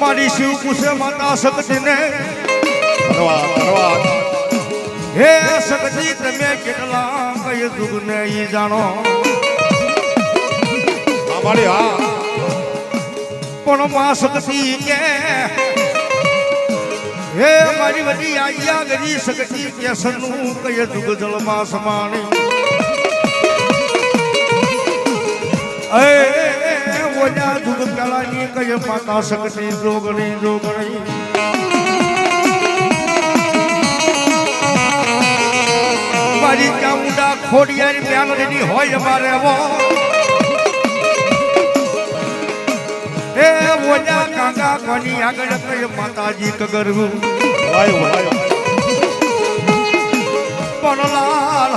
મારી શિવ કુશે માતા શક્તિને ધન્યવાદ ધન્યવાદ હે સતજી તમે કેટલા કઈ દુઃખને ઈ જાણો? હા મારી હા. પણ માં શક્તિ કે હે મારી વડી આજ્ઞા ગરી શક્તિ કેસરનું કઈ દુઃખ જળમાં સમાણી. એ ઓજા દુઃખ પેલાની કય માતા શક્તિ જોગણી જોગણી. મારી ચામુંડા ખોડિયાની મ્યાનની હોય મારે વો હે ઓજા કાંગા કોની આગળ કઈ માતાજી કગરવું વાયો વાયો. પનલાલ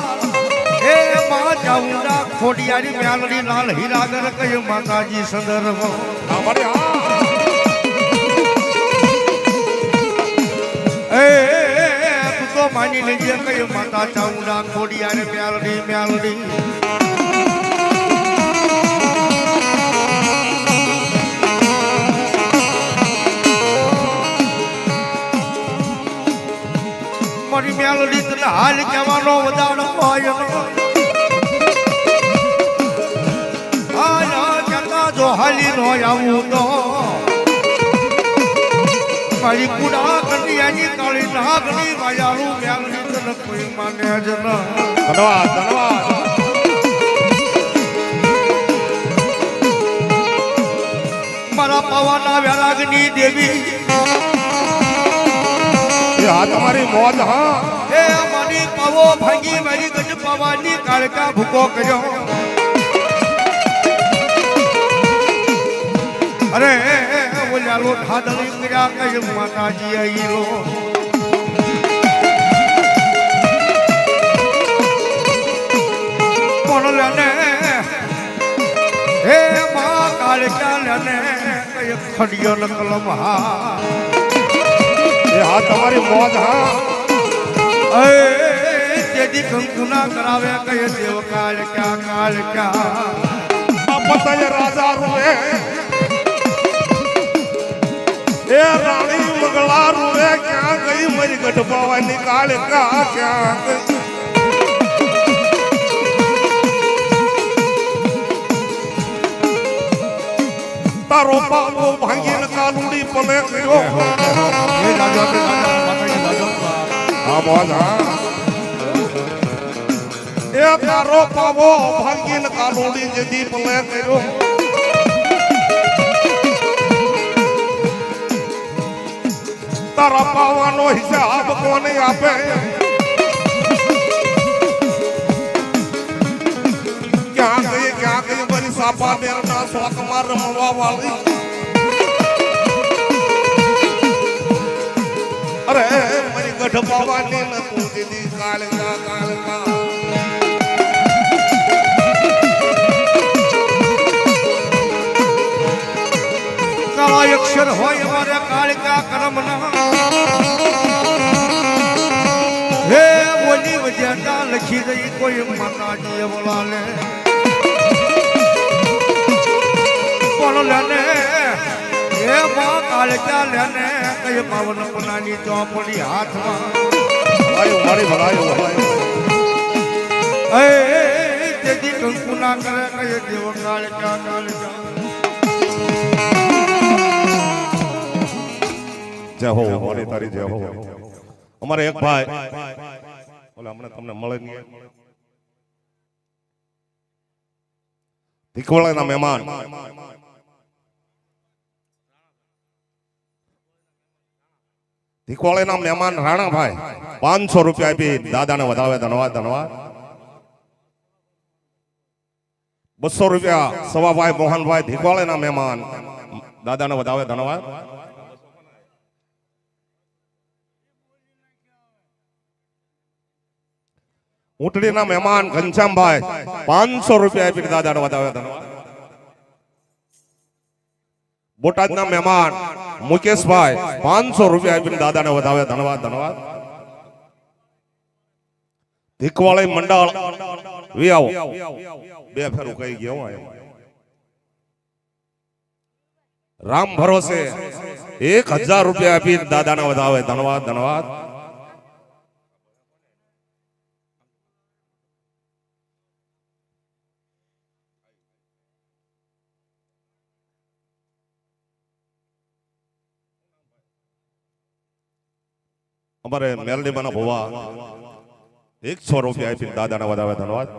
હે મા ચામુંડા ખોડિયારી મ્યાલડી લાલ હીરાગર કઈ માતાજી સંદર્ભ હા. મારી હા એ તું તો માની લેજે કઈ માતા ચામુંડા ખોડિયારી મ્યાલડી મ્યાલડી મારી મ્યાલડી તને હાલ કહેવાનો વધારો હોય જો હાલી નો આવું તો. મારી કુડા કન્યાની કાળી નાગની માયાનું મ્યાલડી તને કોઈ માને જ ન. ધન્યવાદ ધન્યવાદ. મારા પવાના વેરાગની દેવી એ હા તમારી મોજ હા. એ મારી પવો ભાગી મારી ગજ પવાની કાળકા ભૂકો કર્યો. અરે ઓલા લો ઠાદળી કર્યા કઈ માતાજી આઈ રો પણ લેને? હે મા કાળકા લને? કઈ ખડિયો નકલમ હા. હા તમારી મોજ હા. તેદી કંકુના કરાવે કઈ દેવ કાળ ક્યાં કાળ ક્યાં. પતય રાજા રૂએ. એ રાણી મંગળા રૂએ ક્યાં ગઈ મરી ગઢ પાવાની કાળ ક્યાં ક્યાં તારો પાવો ભાંગીને કાલુડી પલે એ તારો પાવો ભાંગીને કાલુડી જદી પલે ગયો તારા પાવાનો હિસાબ કોને આપે? ક્યાં ગઈ ક્યાં ગઈ બની સાપા બેરના શોકમાં રમવા વાળી? મારી ન તું કાળકા કાળકા કાળા અક્ષર હોય અમારે કરમના. હે બોલી વજેટા લખી દઈ કોઈ માતાજી બોલાલે મા કાળકા ને કઈ પાવન પુનાની ચોપડી હાથમાં. તેથી કંકુ ના કરે કઈ દેવ કાળકા કાળકા જય હો મારી તારી જય હો. અમારે એક ભાઈ ઓલા હમણાં તમને મળે નહીં. ભીખવાળાના મહેમાન. ભીખવાળાના મહેમાન રાણાભાઈ. પાંચસો રૂપિયા આપી દાદાને વધાવે ધનવાદ ધનવાદ બસો રૂપિયા સવાભાઈ, મોહનભાઈ ભીખવાળાના મહેમાન. દાદાને વધાવે ધનવાદ ઊંટડીના મહેમાન ઘનશ્યામભાઈ, પાંચસો રૂપિયા આપીને દાદાને વધાવે ધન્યવાદ બોટાદના મહેમાન મુકેશભાઈ પાંચસો રૂપિયા આપીને દાદાને વધાવ્યા ધન્યવાદ ધન્યવાદ. ધીકવાળી મંડળ વી આવો. બે ફેરું કહી ગયો રામ ભરોસે એક હજાર રૂપિયા આપી દાદાને વધાવે ધન્યવાદ ધન્યવાદ. અમારે મેલડીમાં ભોવા એકસો રૂપિયા આપી દાદાને વધારે ધન્યવાદ.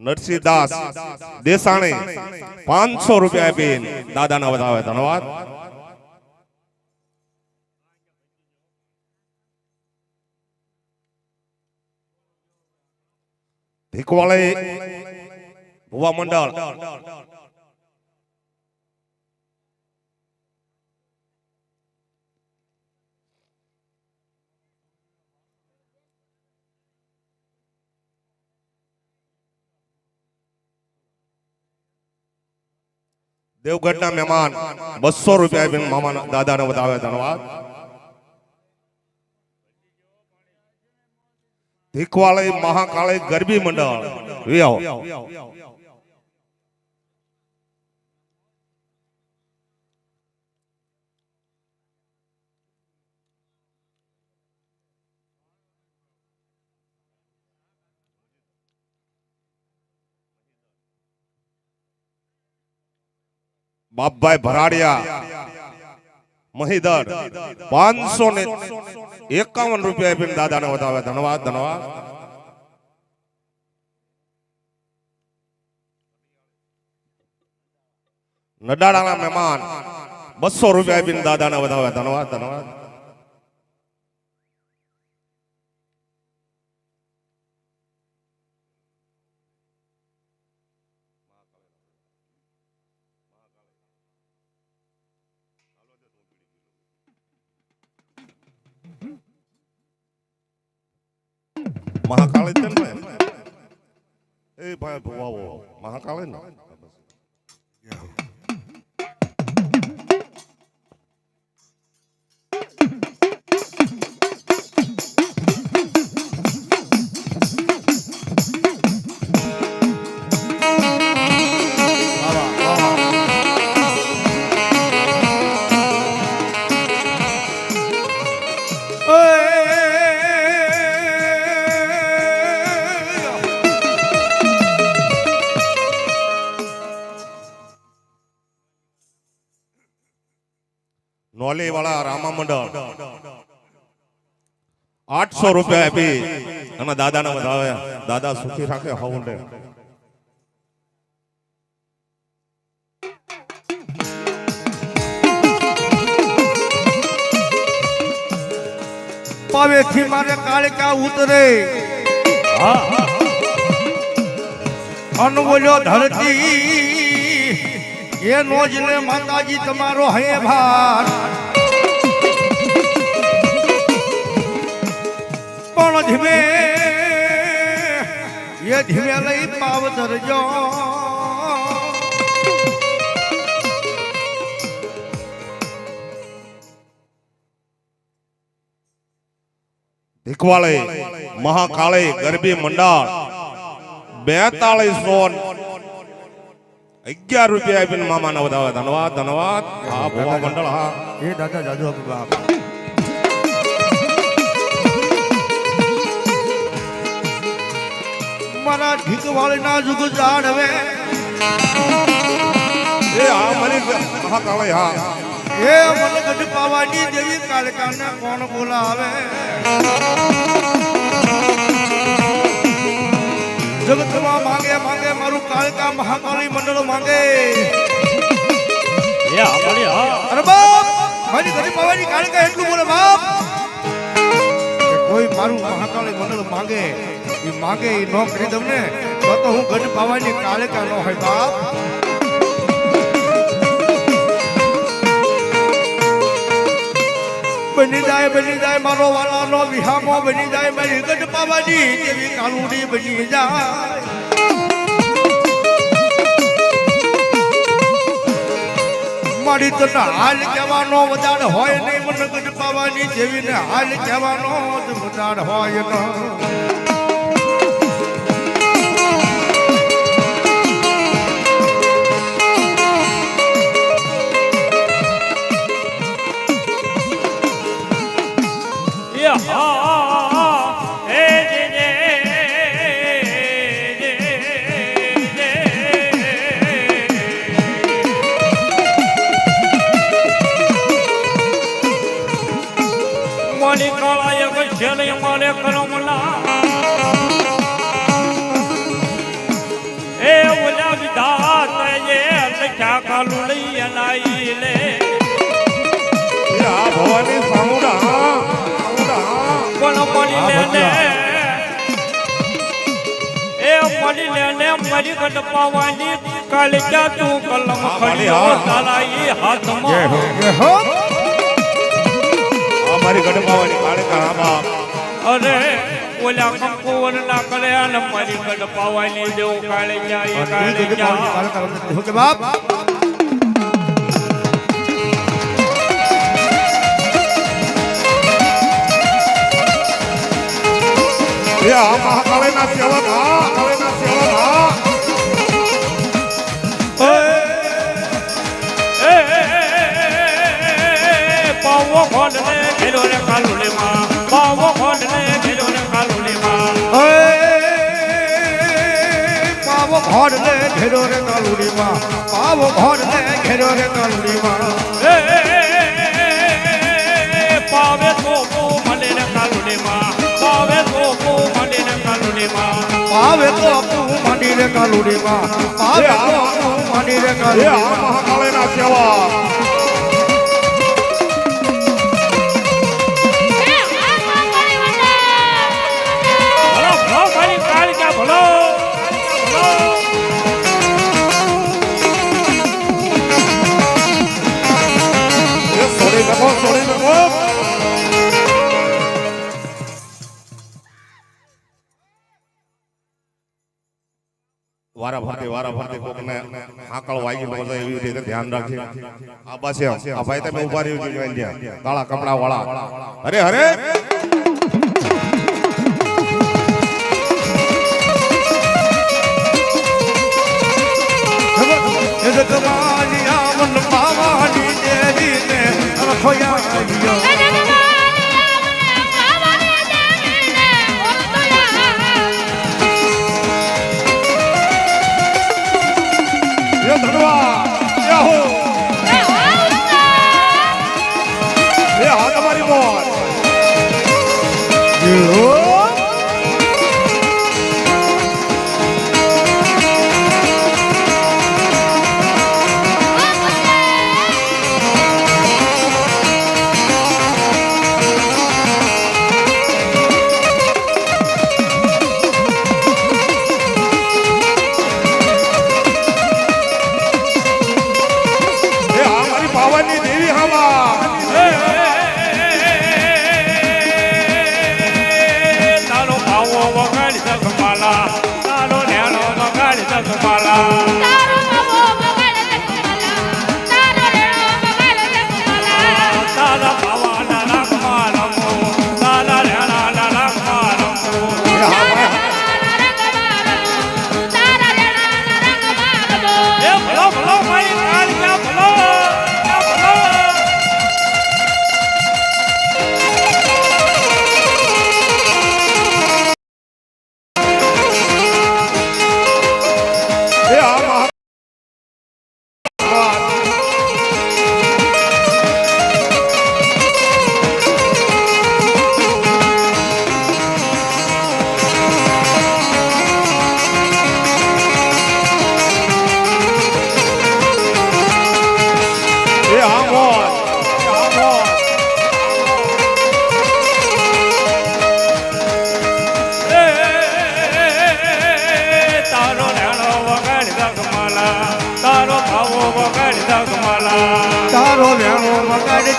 નરસિંહદાસ દેસાણી પાંચસો રૂપિયા આપી દાદાના વધારે ધન્યવાદ. ભીખવાળી ભુવા મંડળ. દેવગઢના મહેમાન બસો રૂપિયા મામા દાદાને વધાવે ધન્યવાદ ભીખવાળી મહાકાળી ગરબી મંડળ વી બાપભાઈ ભરાડિયા. મહીદર પાંચસો ને એકાવન રૂપિયા આપીને દાદાને વધાવે. ધન્યવાદ ધન્યવાદ નડાડાના મહેમાન બસો રૂપિયા આપીને દાદાને વધાવે. ધન્યવાદ ધન્યવાદ મહાકાળી છે ને એ ભાઈ ભુવાઓ મહાકાળી ને આઠસો રૂપિયા આપી. અને દાદાને વધાવ્યા દાદા સુખી રાખે હવંડે પાવેથી મારે કાળકા ઉતરે. અનબોલ્યો ધરતી. એ નોજને માતાજી તમારો હે ભાર. પણ ધીમે એ ધીમે લઈ પાવ ધરજો. ભીખવાળી મહાકાળી ગરબી મંડળ ફોન અગિયાર રૂપિયા આપીને મામાને બધા ધન્યવાદ ધન્યવાદ હા ભુવા મંડળ હા. એ દાદા જાદુ આપી મારા ઢીક વાળીના જુગ જાણવે. એ હા મારી મહાકાળી હા એ મને ગઢ પાવાની દેવી કાલકાને કોણ બોલાવે? જગતમાં માંગે માંગે મારું કાળકા મહાકાળી મંડળ માંગે. અરે બાપ મારી ગઢ પાવાની કાળકા એટલું બોલે બાપ. કોઈ મારું મહાકાળી મંડળ માંગે. એ માંગે એ ન કરી દઉં ને તો તો હું ગઢ પાવાની કાલકા ન હોય, બાપ. બની જાય બની જાય, મારો વાલાનો વિહામો બની જાય, મારી ગઢ પાવાની જેવી કાલુડી બની જાય. મારી તો હાલ કહેવાનો વધારે હોય નહીં, મને ગઢ પાવાની જેવી ને હાલ જવાનો જ વજાડ હોય ન. એ મરી ગઢ પાવાની કાલે તું કલમ ખડીયો હા. તારા ઈ હાથમાં. જય હો. આ મારી ગઢપાવાની કાળકા હા અરે ઓલા કંકુવર ના કરે અને મારી ગઢ પાવાની દેવ કાળે જાય કાલે જા કે બાપ? એ આ મહાકાળીના સેવક હા. ઘોડ ને ઘેરો રે કાલુડીમાં પાવ ઘોડ ને ઘેરો રે કાલુડીમાં માં પાવે સોપો મને ને કાલુલે માં પાવે સોપો મને ને કાલુલે માં પાવે તો માંડી રે કાલુડીમાં પાવે તો માંડી રે એ આ કાલુડીમાં મહાકાળીના વારા ફરતી વારા ફરતી કોકને આકળ વાગી ન એવી રીતે ધ્યાન રાખજે. આ બસ આ ભાઈ તમે ઊભા રહ્યો જોજો કાળા કપડા વાળા અરે અરે!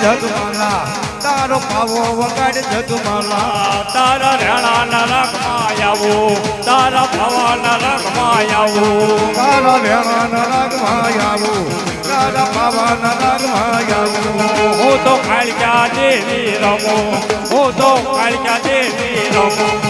જગમાલા તારો વેણો વગાડી જગમાલા તારો પાવો વગાડ જગમાલા. તારા રેણાના રંગમાં આવું તારા ભવાના રંગમાં આવું. તારા વેણાના રાગમાં આવું તારા પાવાના રાગમાં આવું. હું તો કાળિયા દેવી રમો હું તો કાળિયા દેવી રમો.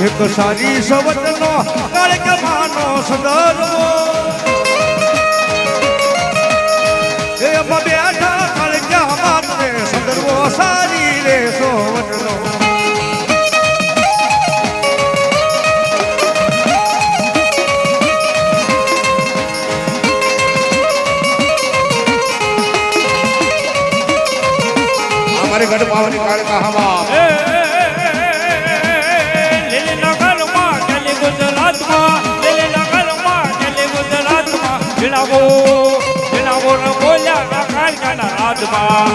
એક સારી સવતનો કાળકમાનો સદરવો એ બેઠા માતે સદરવો સારી રે સોવતનો અમારે ગઢ પાવાની કાળકા હવા જીણાવો જીણાવો બોલ્યા કાળિયાના હાથમાં.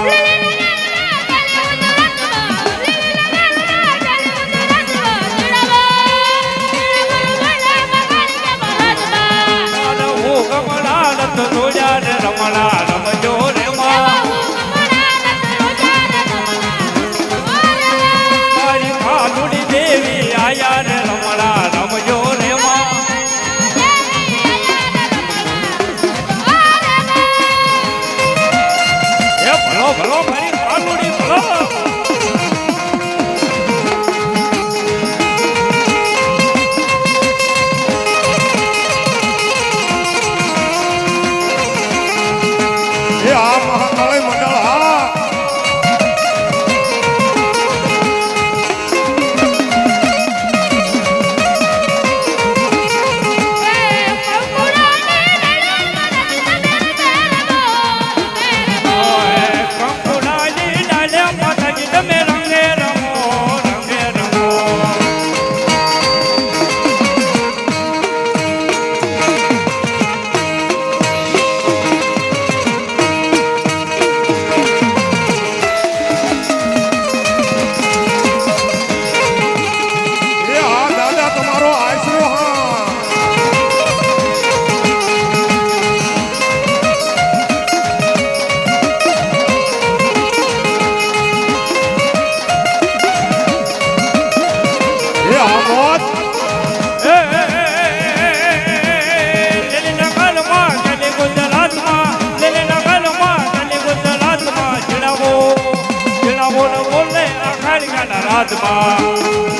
અખાડિયાના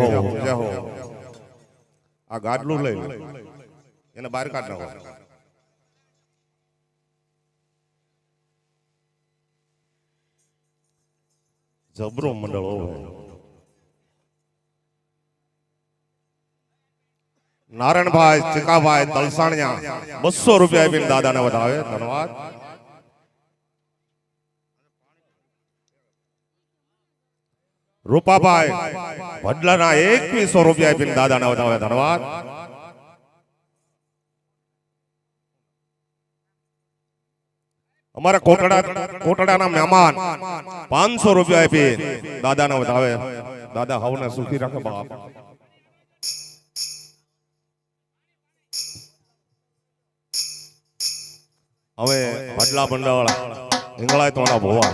જય હો જય હો આ ગાડલું લઈ લો. એને બહાર કાઢ નાખો. જબરો મંડળ હોય. નારાયણભાઈ ચિકાભાઈ તલસાણિયા બસો રૂપિયા આપીને દાદાને વધાવે. ધન્યવાદ. રૂપાભાઈ વડલાના એકવીસો રૂપિયા આપીને દાદાના વધાવે ધન્યવાદ અમારા કોટડા કોટડાના મહેમાન પાંચસો રૂપિયા આપી દાદાના વધાવે દાદા હવને સુખી રાખે બાપ. હવે ભડલા બંડાવાળા હિંગળાય તોના ભોવા.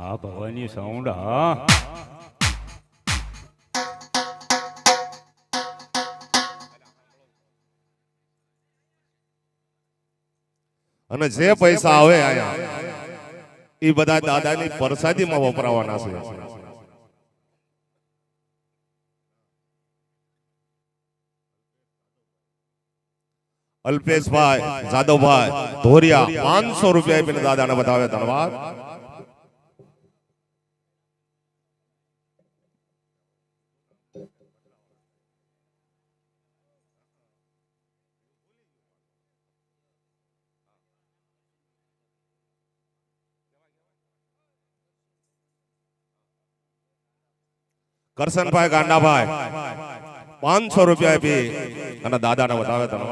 હા ભવાની સાઉન્ડ હા. અને જે પૈસા આવે આયા એ બધા દાદાની પરસાદીમાં વપરાવાના છે. અલ્પેશભાઈ, જાદવભાઈ, ધોરિયા, પાંચસો રૂપિયા દાદાને બતાવે ધન્યવાદ કરશનભાઈ ગાંડાભાઈ, પાંચસો રૂપિયા આપી. અને દાદાને બતાવે તમે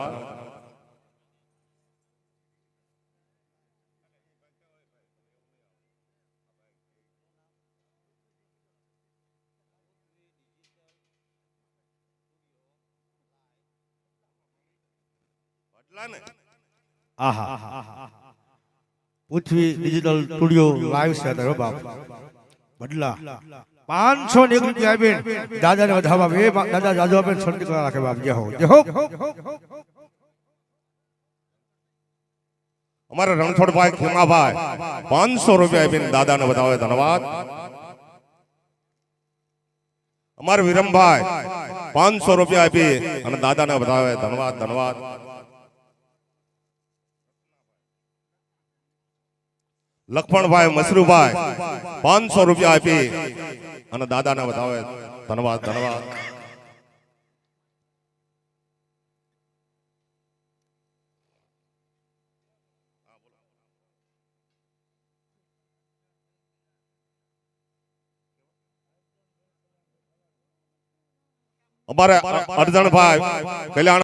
પૃથ્વી ડિજિટલ સ્ટુડિયો લાઈવ છે બાપ. બદલા. પાંચસો ને એક રૂપિયા આપીને દાદાને વધાવવા બે દાદા દાદુ આપે શરતી કરા રાખે બાપ. જે હો. અમારા રણછોડભાઈ ખેમાભાઈ, પાંચસો રૂપિયા આપીને દાદાને બતાવે ધન્યવાદ. અમારા વિરમભાઈ, પાંચસો રૂપિયા આપી અને દાદાને બતાવે ધન્યવાદ ધન્યવાદ. લખમણભાઈ મસરૂભાઈ પાંચસો રૂપિયા આપી અને દાદાને બતાવે ધન્યવાદ ધન્યવાદ અમારે અરજણભાઈ કલ્યાણ